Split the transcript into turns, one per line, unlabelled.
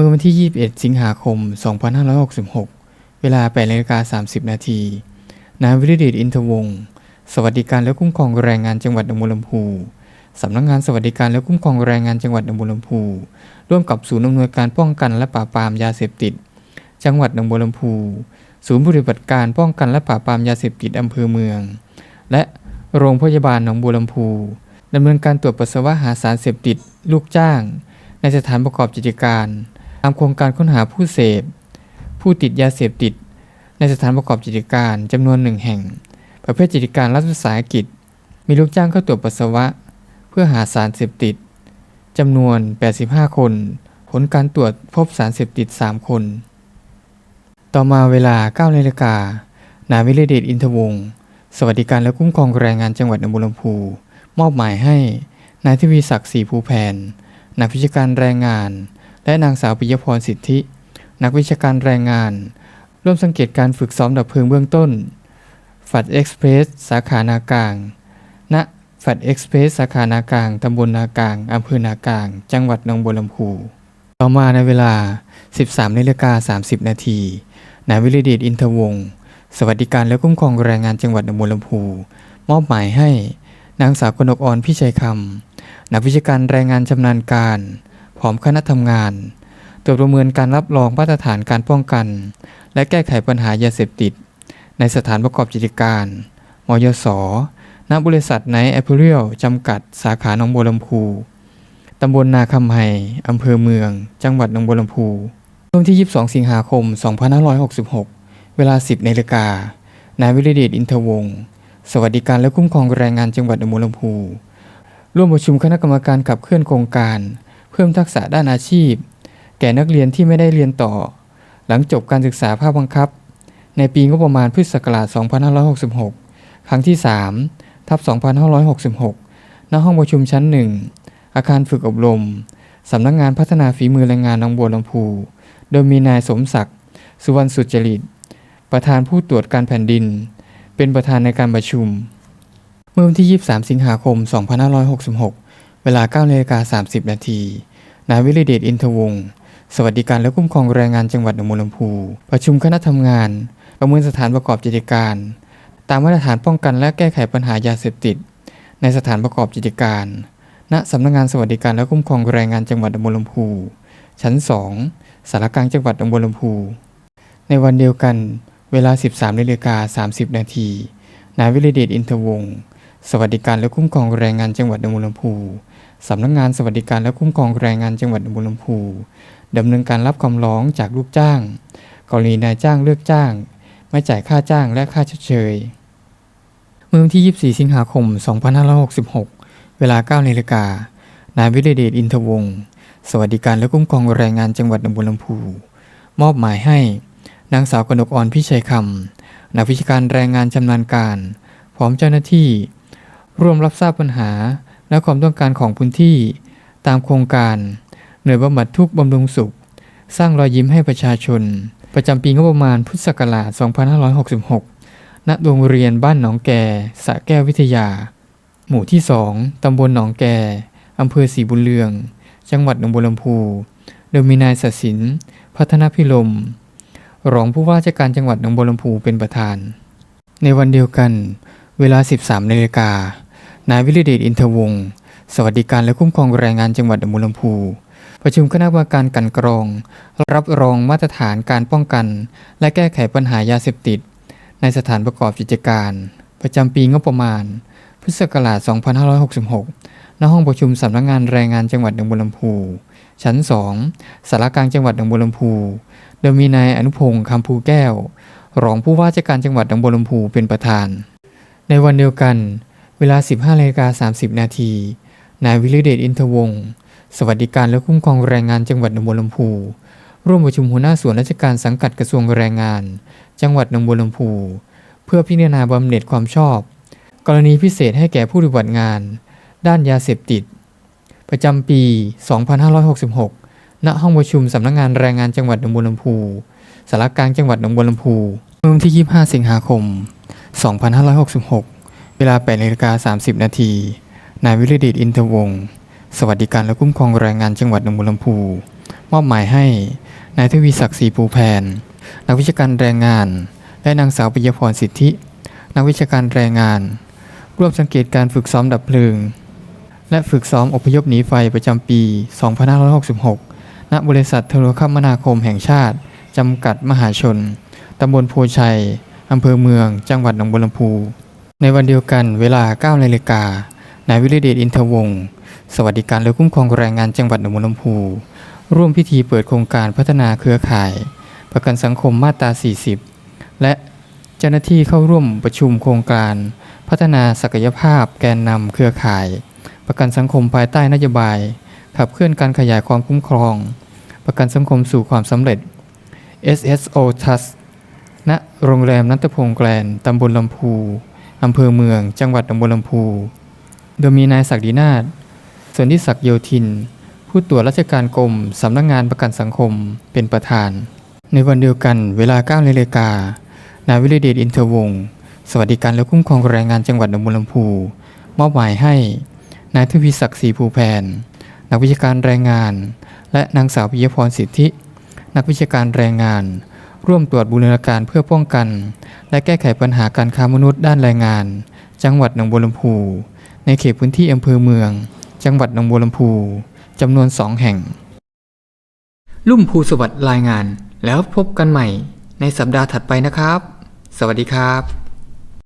มื่อวันที่ 21 สิงหาคม 2566 เวลา8นาฬิกา30 นาทีนายวิริเดชอินทวงศ์สวัสดิการและคุ้มครองแรงงานจังหวัดหนองบัวลำพูสำนักงานสวัสดิการและคุ้มครองแรงงานจังหวัดหนองบัวลำพู ร่วมกับศูนย์อำนวยการป้องกันและปราบปรามยาเสพติด จังหวัดหนองบัวลำพู ศูนย์ปฏิบัติการป้องกันและปราบปรามยาเสพติดอำเภอเมือง และโรงพยาบาลหนองบัวลำพูดำเนินการตรวจปัสสาวะหาสารเสพติด ลูกจ้าง ในสถานประกอบกิจการ ตามโครงการค้นหาผู้เสพ ผู้ติดยาเสพติด ในสถานประกอบกิจการจำนวนหนึ่งแห่ง ประเภทกิจการรัฐวิสาหกิจ มีลูกจ้างเข้าตรวจปัสสาวะ เพื่อหาสารเสพติดจำนวน 85 คน ผลการตรวจพบสารเสพติด 3 คน ต่อมาเวลา9นาฬิกา นายวิเลเดชอินทวงศ์ สวัสดิการและคุ้มครองแรงงานจังหวัดหนองบัวลำพู มอบหมายให้ นายทวีศักดิ์ศรีภูแผน นักวิชาการแรงงาน และนางสาวปิยพรสิทธิ นักวิชาการแรงงาน ร่วมสังเกตการฝึกซ้อมดับเพลิงเบื้องต้น ฝัดเอ็กซ์เพรสสาขานากลาง ณ ฝัดเอ็กซ์เพรสสาขานากลาง ตำบลนากลาง อำเภอนากลาง จังหวัดหนองบัวลำพูต่อมาในเวลา 13นาฬิกา30 นาที นายวิริเดชอินทวงศ์สวัสดิการและคุ้มครองแรงงานจังหวัดหนองบัวลำพู มอบหมายให้ นางสาวกนกอ่อนพิชัยคำ นักวิชาการแรงงานชำนาญการ พร้อมคณะทำงาน ตรวจประเมินการรับรองมาตรฐานการป้องกัน และแก้ไขปัญหายาเสพติด ในสถานประกอบกิจการมยศณบริษัทไนแอปเปิลจำกัดสาขาหนองบัวลำพูตำบลนาคำไฮอำเภอเมือง จังหวัดหนองบัวลำพูเมื่อวันที่ 22 สิงหาคม 2566 เวลา 10นาฬิกา นายวิริเดชอินทวงศ์สวัสดิการและคุ้มครองแรงงานจังหวัดหนองบัวลำพู ร่วมประชุมคณะกรรมการขับเคลื่อนโครงการ พิ่มทักษะด้านอาชีพ แก่นักเรียนที่ไม่ได้เรียนต่อ หลังจบการศึกษาภาคบังคับ ในปีงบประมาณพุทธศักราช 2566 ครั้งที่ 3 ทับ 2566 ณ ห้องประชุมชั้น 1 อาคารฝึกอบรม สำนักงานพัฒนาฝีมือแรงงานหนองบัวลำพู โดยมีนายสมศักดิ์ สุวรรณสุจริต ประธานผู้ตรวจการแผ่นดิน เป็นประธานในการประชุม เมื่อวันที่ 23 สิงหาคม 2566 เวลา9นาฬิกา30 นาที นายวิริเดชอินทวงศ์สวัสดิการและคุ้มครองแรงงานจังหวัดหนองบัวลำพู ประชุมคณะทำงาน ประเมินสถานประกอบกิจการ ตามมาตรฐานป้องกันและแก้ไขปัญหายาเสพติด ในสถานประกอบกิจการ ณสำนักงานสวัสดิการและคุ้มครองแรงงานจังหวัดหนองบัวลำพู ชั้น 2 สารกลางจังหวัดหนองบัวลำพู ในวันเดียวกัน เวลา 13นาฬิกา30 นาทีนายวิริเดชอินทวงศ์สวัสดิการและคุ้มครองแรงงานจังหวัดหนองบัวลำพู สำนักงานสวัสดิการและคุ้มครองแรงงานจังหวัดหนองบัวลำพูดำเนินการรับคำร้องจากลูกจ้าง กรณีนายจ้างเลือกจ้าง ไม่จ่ายค่าจ้างและค่าชดเชย เมื่อวันที่ 24 สิงหาคม 2566 เวลา 9นาฬิกานายวิริเดชอินทวงศ์สวัสดิการและคุ้มครองแรงงานจังหวัดหนองบัวลำพู มอบหมายให้ นางสาวกนกอ่อนพิชัยคำนักวิชาการแรงงานชำนาญการ พร้อมเจ้าหน้าที่ ร่วมรับทราบปัญหา และความต้องการของพื้นที่ ตามโครงการ หน่วยบำบัดทุกบำรุงสุข สร้างรอยยิ้มให้ประชาชน ประจำปีงบประมาณพุทธศักราช 2566 ณ โรงเรียนบ้านหนองแกสะแก้ววิทยา หมู่ที่ 2 ตำบลหนองแก อำเภอศรีบุญเรือง จังหวัดหนองบัวลำพู โดยมีนายศศิน พัฒนพิลม รองผู้ว่าราชการจังหวัดหนองบัวลำพูเป็นประธาน ในวันเดียวกัน เวลา 13นาฬิกา นายวิริเดชอินทวงศ์สวัสดิการและคุ้มครองแรงงานจังหวัดหนองบัวลำพู ประชุมคณะกรรมการกันกรอง รับรองมาตรฐานการป้องกัน และแก้ไขปัญหายาเสพติด ในสถานประกอบกิจการ ประจำปีงบประมาณ พุทธศักราช 2566 ณ ห้องประชุมสำนักงานแรงงานจังหวัดหนองบัวลำพู ชั้น 2สารกลางจังหวัดหนองบัวลำพู โดยมีนายอนุพงศ์คำภูแก้ว รองผู้ว่าราชการจังหวัดหนองบัวลำพูเป็นประธาน ในวันเดียวกัน เวลา 15นาฬิกา30 นาที นายวิริเดชอินทวงศ์สวัสดิการและคุ้มครองแรงงานจังหวัดหนองบัวลำพู ร่วมประชุมหัวหน้าส่วนราชการสังกัดกระทรวงแรงงาน จังหวัดหนองบัวลำพู เพื่อพิจารณาบำเหน็จความชอบ กรณีพิเศษให้แก่ผู้ปฏิบัติงาน ด้านยาเสพติด ประจำปี 2566 ณ ห้องประชุมสำนักงานแรงงานจังหวัดหนองบัวลำพูสารกลางจังหวัดหนองบัวลำพูเมื่อวันที่ 25 สิงหาคม 2566 เวลา8นาฬิกา30 นาที นายวิริเดชอินทวงศ์สวัสดิการและคุ้มครองแรงงานจังหวัดหนองบัวลำพู มอบหมายให้นายทวีศักดิ์ศรีภูแพน นักวิชาการแรงงาน และนางสาวปิยพรสิทธิ นักวิชาการแรงงาน ร่วมสังเกตการฝึกซ้อมดับเพลิง และฝึกซ้อมอพยพหนีไฟประจำปี 2566 ณ บริษัทโทรคมนาคมแห่งชาติ จำกัดมหาชน ตำบลโพชัย อำเภอเมือง จังหวัดหนองบัวลำพู ในวันเดียวกันเวลา9นาฬิกานายวิรเดชอินทวงศ์สวัสดิการและคุ้มครองแรงงานจังหวัดหนองบัวลำพู ร่วมพิธีเปิดโครงการพัฒนาเครือข่าย ประกันสังคมมาตรา 40 และเจ้าหน้าที่เข้าร่วมประชุมโครงการ พัฒนาศักยภาพแกนนำเครือข่าย ประกันสังคมภายใต้นโยบาย ขับเคลื่อนการขยายความคุ้มครอง ประกันสังคมสู่ความสำเร็จ SSO Trust ณโรงแรมนัตพงษ์แกลนตำบลลำพู อำเภอเมือง จังหวัดหนองบัวลำพู โดยมีนายศักดินาถส่วนที่ศักดิ์โยธิน ผู้ตรวจราชการกรมสำนักงงานประกันสังคมเป็นประธาน ในวันเดียวกันเวลา9นาฬิกานายวิรเดชอินทวงศ์สวัสดิการและคุ้มครองแรงงานจังหวัดหนองบัวลำพู มอบหมายให้นายทวีศักดิ์ศรีภูแพน นักวิชาการแรงงาน และนางสาวปิยพรสิทธิ นักวิชาการแรงงาน ร่วมตรวจบูรณาการเพื่อป้องกัน และแก้ไขปัญหาการค้ามนุษย์ด้านแรงงาน จังหวัดหนองบัวลำพู ในเขตพื้นที่อำเภอเมือง จังหวัดหนองบัวลำพูจำนวนสองแห่ง ลุ่มภูสวัสดิ์รายงาน แล้วพบกันใหม่ในสัปดาห์ถัดไปนะครับ สวัสดีครับ